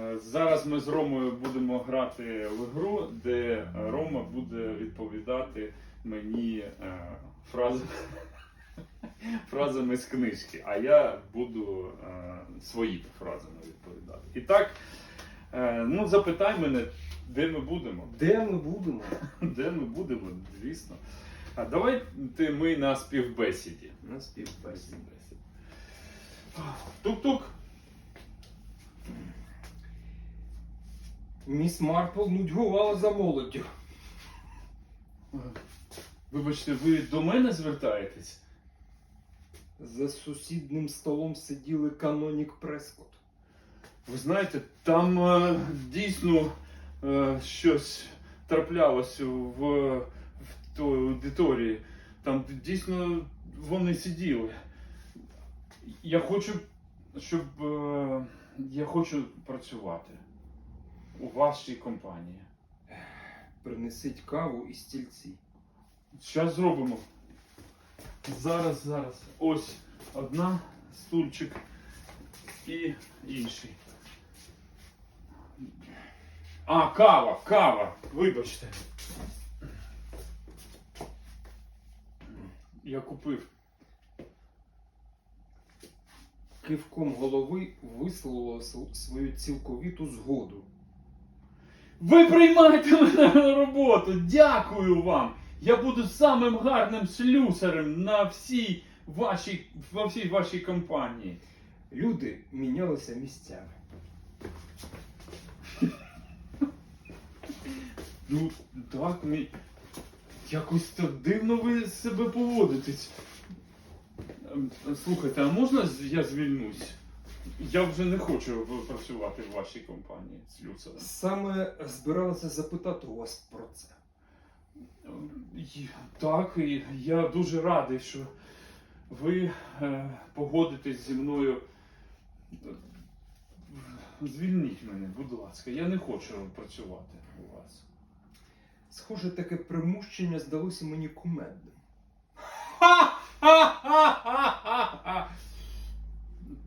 Е, Зараз ми з Ромою будемо грати в ігру, де Рома буде відповідати мені е, фрази, фразами з книжки, а я буду е, свої фразами відповідати. І так, ну запитай мене, де ми будемо? Де ми будемо? Де ми будемо, звісно. А давайте ми на співбесіді. На співбесіді. Тук-тук. Міс Марпл нудьгувала за молоддю. Вибачте, ви до мене звертаєтесь? За сусіднім столом сиділи канонік Прескот. Ви знаєте, там е, дійсно е, щось траплялося в, в той аудиторії. Там дійсно вони сиділи. Я хочу, щоб е, я хочу працювати у вашій компанії. Принесіть каву і стільці. Зараз зробимо. Зараз, зараз. Ось одна стульчик і інший. А, кава, кава. Вибачте. Я купив. Кивком голови висловила свою цілковіту згоду. Ви приймаєте мене на роботу. Дякую вам. Я буду самим гарним слюсарем на всій вашій, во всій вашій компанії. Люди мінялися місцями. Ну, так, мій. Якось так дивно ви себе поводитесь. Ем, Слухайте, а можна я звільнусь? Я вже не хочу працювати в вашій компанії з Люцером. Саме збиралася запитати у вас про це. Ем, Так, і я дуже радий, що ви е, погодитесь зі мною. Звільніть мене, будь ласка, я не хочу працювати у вас. Схоже, таке примущення здалося мені кумедним. Ха-ха-ха-ха-ха!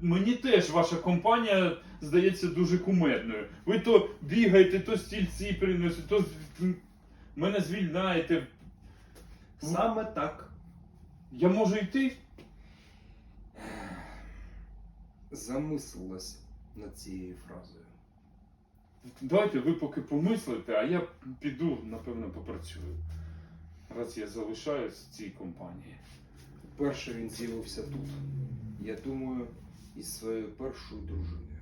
Мені теж ваша компанія здається дуже кумедною. Ви то бігаєте, то стільці приносите, то мене звільняєте. Саме так. Я можу йти? Замислилась над цією фразою. Давайте ви поки помислите, а я піду, напевно, попрацюю. Раз я залишаюсь в цій компанії. Вперше він з'явився тут. Я думаю, із своєю першою дружиною.